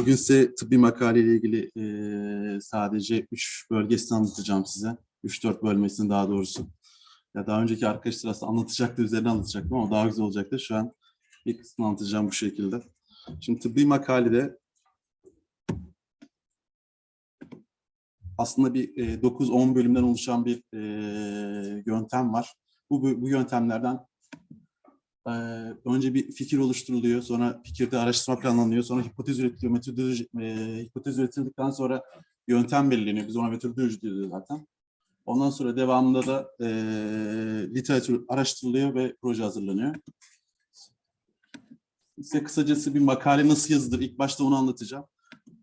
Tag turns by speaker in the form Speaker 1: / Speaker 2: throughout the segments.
Speaker 1: Bugün size tıbbi makale ile ilgili e, sadece üç bölgesini anlatacağım size. Üç dört bölmesini daha doğrusu. Ya daha önceki arkadaşlar aslında anlatacaktı, üzerine anlatacaktım ama daha güzel olacaktı. Şu an bir kısmını anlatacağım bu şekilde. Şimdi tıbbi makalede aslında bir e, 9-10 bölümden oluşan bir e, yöntem var. Bu, bu, bu yöntemlerden önce bir fikir oluşturuluyor, sonra fikirde araştırma planlanıyor, sonra hipotez üretiliyor, metodoloji, e, hipotez üretildikten sonra yöntem belirleniyor. Biz ona metodoloji diyoruz zaten. Ondan sonra devamında da e, literatür araştırılıyor ve proje hazırlanıyor. Size kısacası bir makale nasıl yazılır? İlk başta onu anlatacağım.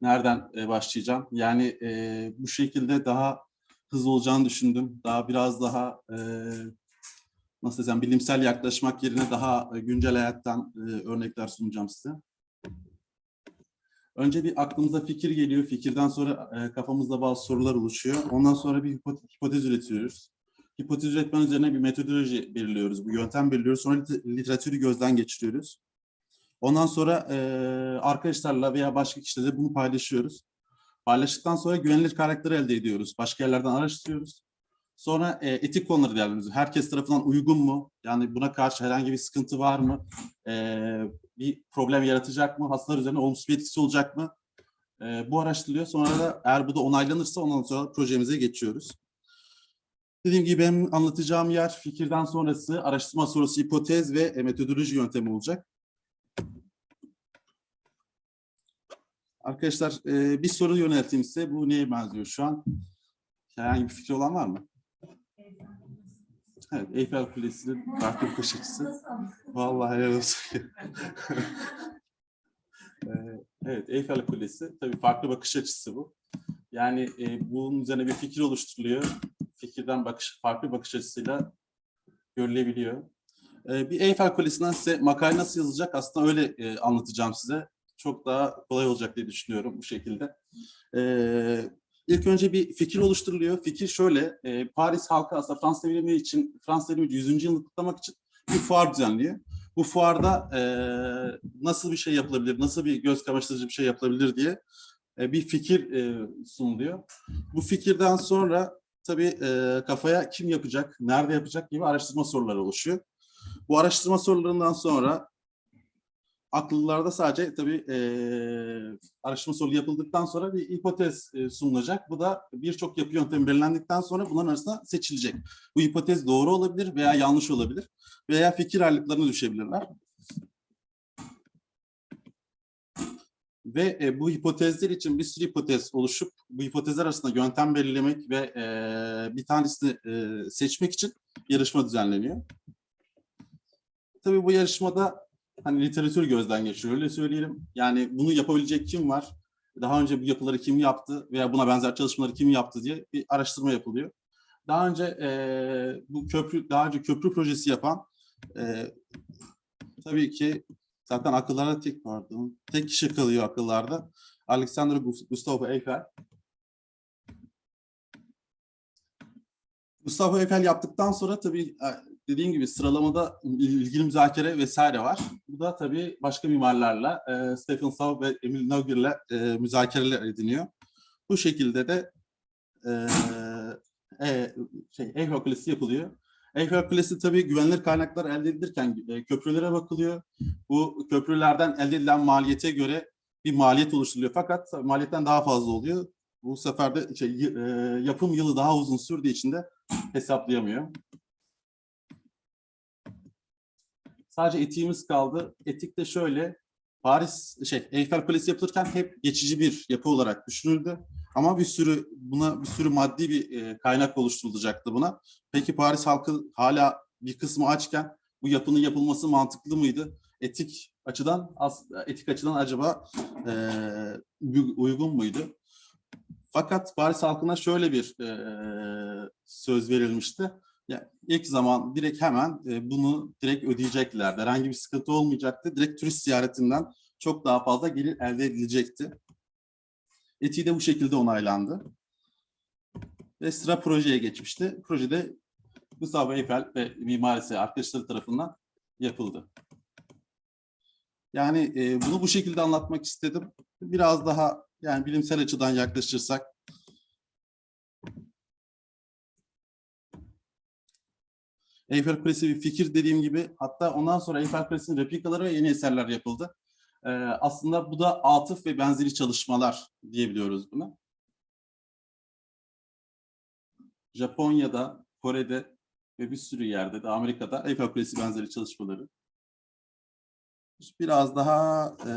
Speaker 1: Nereden e, başlayacağım? Yani e, bu şekilde daha hızlı olacağını düşündüm. Daha biraz daha e, nasıl desem bilimsel yaklaşmak yerine daha e, güncel hayattan e, örnekler sunacağım size. Önce bir aklımıza fikir geliyor. Fikirden sonra e, kafamızda bazı sorular oluşuyor. Ondan sonra bir hipo- hipotez üretiyoruz. Hipotez üretmen üzerine bir metodoloji belirliyoruz. Bu yöntem belirliyoruz. Sonra lit- literatürü gözden geçiriyoruz. Ondan sonra arkadaşlarla veya başka kişilerle bunu paylaşıyoruz. Paylaştıktan sonra güvenilir karakteri elde ediyoruz. Başka yerlerden araştırıyoruz. Sonra e, etik konuları değerlendiriyoruz. Herkes tarafından uygun mu? Yani buna karşı herhangi bir sıkıntı var mı? E, bir problem yaratacak mı? Hastalar üzerine olumsuz bir etkisi olacak mı? E, bu araştırılıyor. Sonra da eğer bu da onaylanırsa ondan sonra projemize geçiyoruz. Dediğim gibi benim anlatacağım yer fikirden sonrası, araştırma sonrası hipotez ve e, metodoloji yöntemi olacak. Arkadaşlar e, bir soru yönelteyim size. Bu neye benziyor şu an? Herhangi bir fikri olan var mı? Evet, Eyfel Kulesi'nin farklı bakış açısı. Vallahi helal olsun. Ee, evet, Eyfel Kulesi. Tabii farklı bakış açısı bu. Yani e, bunun üzerine bir fikir oluşturuluyor. Fikirden bakış, farklı bakış açısıyla görülebiliyor. Ee, bir Eyfel Kulesi'nden size makale nasıl yazılacak aslında öyle e, anlatacağım size. Çok daha kolay olacak diye düşünüyorum bu şekilde. Ee, İlk önce bir fikir oluşturuluyor. Fikir şöyle, e, Paris halkı aslında Fransız devrimi için, Fransız devrimi 100. yılını kutlamak için bir fuar düzenliyor. Bu fuarda e, nasıl bir şey yapılabilir, nasıl bir göz kamaştırıcı bir şey yapılabilir diye e, bir fikir e, sunuluyor. Bu fikirden sonra tabii e, kafaya kim yapacak, nerede yapacak gibi araştırma soruları oluşuyor. Bu araştırma sorularından sonra akıllılarda sadece tabii e, araştırma soru yapıldıktan sonra bir hipotez e, sunulacak. Bu da birçok yapı yöntemi belirlendikten sonra bunların arasında seçilecek. Bu hipotez doğru olabilir veya yanlış olabilir veya fikir ayrılıklarına düşebilirler. Ve e, bu hipotezler için bir sürü hipotez oluşup bu hipotezler arasında yöntem belirlemek ve e, bir tanesini e, seçmek için yarışma düzenleniyor. Tabii bu yarışmada hani literatür gözden geçiriyor öyle söyleyelim. Yani bunu yapabilecek kim var? Daha önce bu yapıları kim yaptı veya buna benzer çalışmaları kim yaptı diye bir araştırma yapılıyor. Daha önce e, bu köprü daha önce köprü projesi yapan e, tabii ki zaten akıllarda tek pardon tek kişi kalıyor akıllarda. Alexander Gus- Gustavo Eiffel. Gustavo Eiffel yaptıktan sonra tabii e, dediğim gibi sıralamada ilgili müzakere vesaire var. Bu da tabii başka mimarlarla e, Stephen Saw ve Emil Naugir'le e, müzakereler ediniyor. Bu şekilde de e, e, şey, Kulesi yapılıyor. Kulesi tabii güvenilir kaynaklar elde edilirken e, köprülere bakılıyor. Bu köprülerden elde edilen maliyete göre bir maliyet oluşturuluyor. Fakat maliyetten daha fazla oluyor. Bu sefer de şey, e, yapım yılı daha uzun sürdüğü için de hesaplayamıyor. Sadece etiğimiz kaldı. Etik de şöyle. Paris şey Eyfel Kulesi yapılırken hep geçici bir yapı olarak düşünüldü. Ama bir sürü buna bir sürü maddi bir e, kaynak oluşturulacaktı buna. Peki Paris halkı hala bir kısmı açken bu yapının yapılması mantıklı mıydı? Etik açıdan as, etik açıdan acaba e, uy- uygun muydu? Fakat Paris halkına şöyle bir e, söz verilmişti. Ya ilk zaman direkt hemen e, bunu direkt ödeyeceklerdi. Herhangi bir sıkıntı olmayacaktı. Direkt turist ziyaretinden çok daha fazla gelir elde edilecekti. Etiği de bu şekilde onaylandı. Ve sıra projeye geçmişti. Projede Gustavo Eiffel ve mimarisi arkadaşları tarafından yapıldı. Yani e, bunu bu şekilde anlatmak istedim. Biraz daha yani bilimsel açıdan yaklaşırsak. Eyfel Kulesi bir fikir dediğim gibi hatta ondan sonra Eyfel Kulesi'nin replikaları ve yeni eserler yapıldı. Ee, aslında bu da atıf ve benzeri çalışmalar diyebiliyoruz buna. Japonya'da, Kore'de ve bir sürü yerde de Amerika'da Eyfel Kulesi benzeri çalışmaları. Biraz daha e,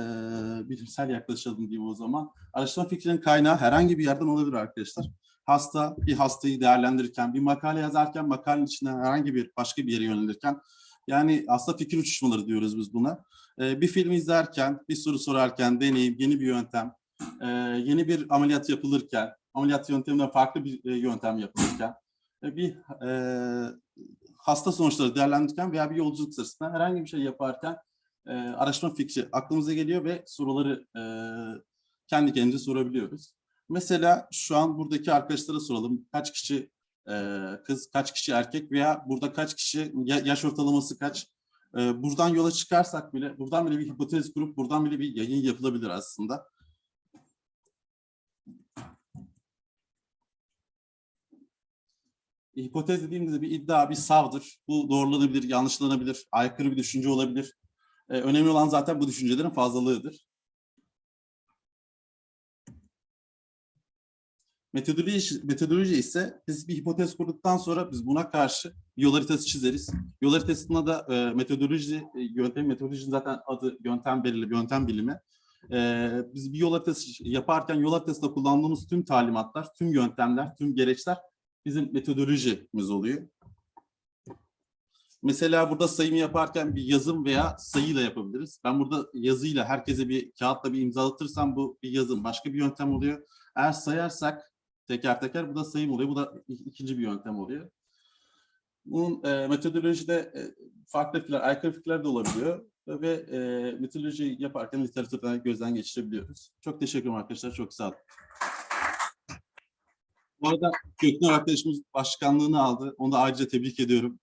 Speaker 1: bilimsel yaklaşalım diyeyim o zaman. Araştırma fikrinin kaynağı herhangi bir yerden olabilir arkadaşlar. Hasta bir hastayı değerlendirirken, bir makale yazarken makalenin içinden herhangi bir başka bir yere yönelirken yani aslında fikir uçuşmaları diyoruz biz buna. E, bir film izlerken, bir soru sorarken, deneyim, yeni bir yöntem, e, yeni bir ameliyat yapılırken, ameliyat yönteminden farklı bir e, yöntem yapılırken, e, bir e, hasta sonuçları değerlendirirken veya bir yolculuk sırasında herhangi bir şey yaparken e, araştırma fikri aklımıza geliyor ve soruları e, kendi kendimize sorabiliyoruz. Mesela şu an buradaki arkadaşlara soralım. Kaç kişi e, kız, kaç kişi erkek veya burada kaç kişi, ya- yaş ortalaması kaç? E, buradan yola çıkarsak bile, buradan bile bir hipotez kurup buradan bile bir yayın yapılabilir aslında. Hipotez dediğimizde bir iddia, bir savdır. Bu doğrulanabilir, yanlışlanabilir, aykırı bir düşünce olabilir. Ee, önemli olan zaten bu düşüncelerin fazlalığıdır. Metodoloji, metodoloji ise biz bir hipotez kurduktan sonra biz buna karşı yol haritası çizeriz. Yol haritasında da e, metodoloji, e, yöntem, metodolojinin zaten adı yöntem belirli, yöntem bilimi. E, biz bir yol haritası yaparken yol haritasında kullandığımız tüm talimatlar, tüm yöntemler, tüm gereçler bizim metodolojimiz oluyor. Mesela burada sayımı yaparken bir yazım veya sayıyla yapabiliriz. Ben burada yazıyla herkese bir kağıtla bir imzalatırsam bu bir yazım. Başka bir yöntem oluyor. Eğer sayarsak teker teker bu da sayım oluyor. Bu da ik- ikinci bir yöntem oluyor. Bunun e, metodolojide e, farklı fikirler, aykırı fikirler de olabiliyor. Ve e, metodoloji yaparken literatürden gözden geçirebiliyoruz. Çok teşekkür arkadaşlar. Çok sağ olun. Bu arada Göknur arkadaşımız başkanlığını aldı. Onu da ayrıca tebrik ediyorum.